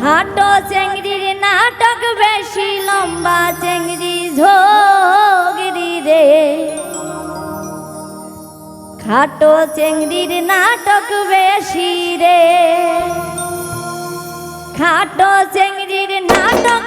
খাটো চেংড়ির নাটক বেশি, লম্বা চেংড়ি ঝোগরি রে। খাটো চেংড়ির নাটক বেশি রে। খাটো চেংড়ির নাটক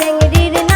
চিংড়ির